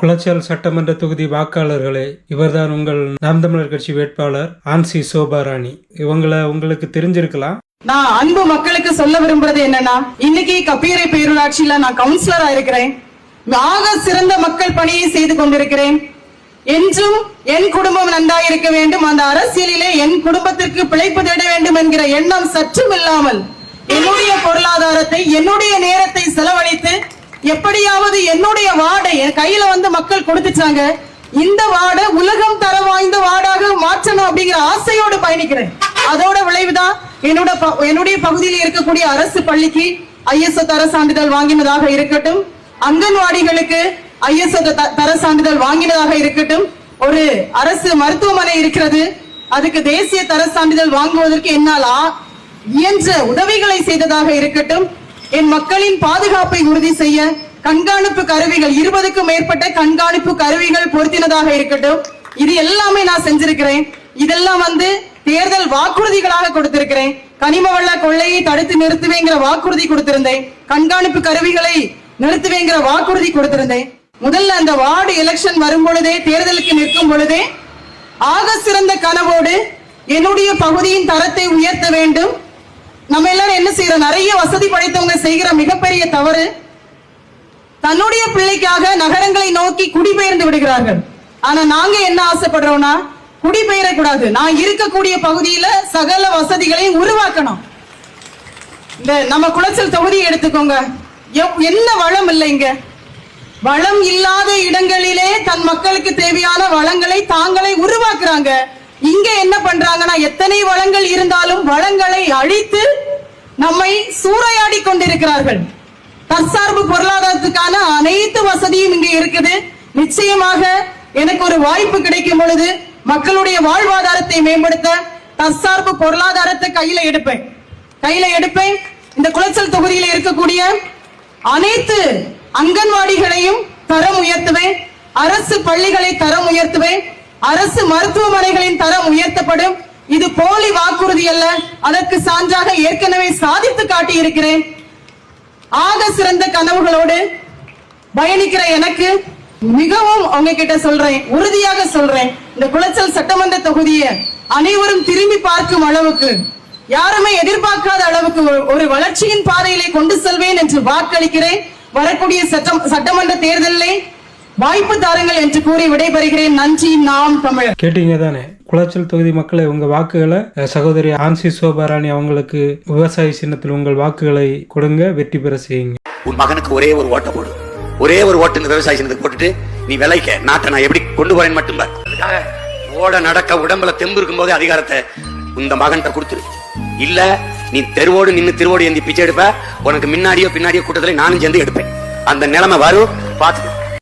குளச்சல் சட்டமன்ற தொகுதி வாக்காளர்களே இவர்தான் உங்கள் நாம் தமிழர் கட்சி வேட்பாளர் ஆன்சி சோபாராணி. இவங்களை உங்களுக்கு தெரிஞ்சிருக்கலாம். நான் அன்பு மக்களுக்கு சொல்ல விரும்புறது என்னன்னா இன்னைக்கு கப்பீரை பேரூராட்சியில நான் கவுன்சிலரா இருக்கிறேன். ஆக சிறந்த மக்கள் பணியை செய்து கொண்டிருக்கிறேன். என்றும் என் குடும்பம் நன்றாக இருக்க வேண்டும். அந்த அரசியலிலே என் குடும்பத்திற்கு பிழைப்பு தேட வேண்டும் என்கிற எண்ணம் சற்றும் இல்லாமல் என்னுடைய பொருளாதாரத்தை என்னுடைய நேரத்தை செலவழித்து எப்படியாவது என்னுடைய வார்டை என் கையில வந்து மக்கள் கொடுத்துட்டாங்க இந்த வார்டை உலகம் தர வாய்ந்த வார்டாக மாற்றணும் அப்படிங்கிற ஆசையோடு பயணிக்கிறேன். அதோட விளைவுதான் என்னோட ப- என்னுடைய பகுதியில் இருக்கக்கூடிய அரசு பள்ளிக்கு ஐஎஸ்ஓ தர சான்றிதழ் வாங்கினதாக இருக்கட்டும். அங்கன்வாடிகளுக்கு ஐஎஸ்ஓ தர சான்றிதழ் வாங்கினதாக இருக்கட்டும். ஒரு அரசு மருத்துவமனை இருக்கிறது. அதுக்கு தேசிய தர சான்றிதழ் வாங்குவதற்கு என்னால் ஆ- இயன்ற உதவிகளை செய்ததாக இருக்கட்டும். என் மக்களின் பாதுகாப்பை உறுதி செய்ய கண்காணிப்பு கருவிகள் இருபதுக்கும் மேற்பட்ட கண்காணிப்பு கருவிகள் பொருத்தினதாக இருக்கட்டும். இது எல்லாமே நான் செஞ்சிருக்கிறேன். இதெல்லாம் வந்து தேர்தல் வாக்குறுதிகளாக கொடுத்திருக்கிறேன். கனிம வள கொள்ளையை தடுத்து நிறுத்துவேங்கிற வாக்குறுதி கொடுத்திருந்தேன். கண்காணிப்பு கருவிகளை நிறுத்துவேங்கிற வாக்குறுதி கொடுத்திருந்தேன். முதல்ல அந்த வார்டு எலெக்ஷன் வரும் பொழுதே தேர்தலுக்கு நிற்கும் பொழுதே ஆக சிறந்த கனவோடு என்னுடைய பகுதியின் தரத்தை உயர்த்த வேண்டும். நம்ம எல்லாரும் என்ன செய்யறோம்? நிறைய வசதி படைத்தவங்க செய்கிற மிகப்பெரிய தவறு தன்னுடைய பிள்ளைக்காக நகரங்களை நோக்கி குடிபெயர்ந்து விடுகிறார்கள். ஆனா நாங்க என்ன ஆசைப்படுறோம்னா குடிபெயரக்கூடாது. நான் இருக்கக்கூடிய பகுதியில சகல வசதிகளையும் உருவாக்கணும். இந்த நம்ம குளச்சல் தொகுதி எடுத்துக்கோங்க. என்ன வளம் இல்லை இங்க? வளம் இல்லாத இடங்களிலே தன் மக்களுக்கு தேவையான வளங்களை தாங்களே உருவாக்குறாங்க. இங்க என்ன பண்றாங்கன்னா எத்தனை வளங்கள் இருந்தாலும் வளங்களை அழித்து நம்மை சூறையாடி கொண்டிருக்கிறார்கள். தற்சார்பு பொருளாதாரத்துக்கான அனைத்து வசதியும் இங்க இருக்குது. நிச்சயமாக எனக்கு ஒரு வாய்ப்பு கிடைக்கும் பொழுது மக்களுடைய வாழ்வாதாரத்தை மேம்படுத்த தற்சார்பு பொருளாதாரத்தை கையில எடுப்பேன். கையில எடுப்பேன். இந்த குளச்சல் தொகுதியில் இருக்கக்கூடிய அனைத்து அங்கன்வாடிகளையும் தரம் உயர்த்துவேன். அரசு பள்ளிகளை தரம் உயர்த்துவேன். அரசு மருத்துவமனைகளின் தரம் உயர்த்தப்படும். இது போலி வாக்குறுதி அல்ல. அதற்கு சான்றாக ஏற்கனவே சாதித்து காட்டி இருக்கிறேன் ஆக சிறந்த கனவுகளோடு பயணிக்கிற எனக்கு மிகவும் உங்ககிட்ட சொல்றேன். உறுதியாக சொல்றேன். இந்த குளச்சல் சட்டமன்ற தொகுதியை அனைவரும் திரும்பி பார்க்கும் அளவுக்கு யாருமே எதிர்பார்க்காத அளவுக்கு ஒரு- வளர்ச்சியின் பாதையிலே கொண்டு செல்வேன் என்று வாக்களிக்கிறேன். வரக்கூடிய சட்டம் சட்டமன்ற தேர்தலில் வாய்ப்பு தாருங்கள் என்று கூறி விடைபெறுகிறேன். நன்றி. நாம் தமிழர். கேட்டீங்க தானே? குளச்சல் தொகுதி மக்களை உங்க வாக்குகளை சகோதரி ஆன்சி சோபாராணி அவங்களுக்கு விவசாய சின்னத்தில் உங்கள் வாக்குகளை கொடுங்க வெற்றி பெற செய்யுங்க. உன் மகனுக்கு ஒரே ஒரு ஓட்ட போடு. ஒரே ஒரு ஓட்டு இந்த விவசாய சின்னத்துக்கு போட்டுட்டு நீ விளைக்க நாட்டை நான் எப்படி கொண்டு போறேன்னு மட்டும் பார். அதுக்காக ஓட நடக்க உடம்புல தெம்பு இருக்கும் போதே அதிகாரத்தை இந்த மகன்கிட்ட கொடுத்துரு. இல்ல நீ தெருவோடு நின்னு திருவோடு ஏந்தி பிச்சை எடுப்ப. உனக்கு முன்னாடியோ பின்னாடியோ கூட்டத்துல நானும் சேர்ந்து எடுப்பேன். அந்த நிலைமை வரும். பார்த்து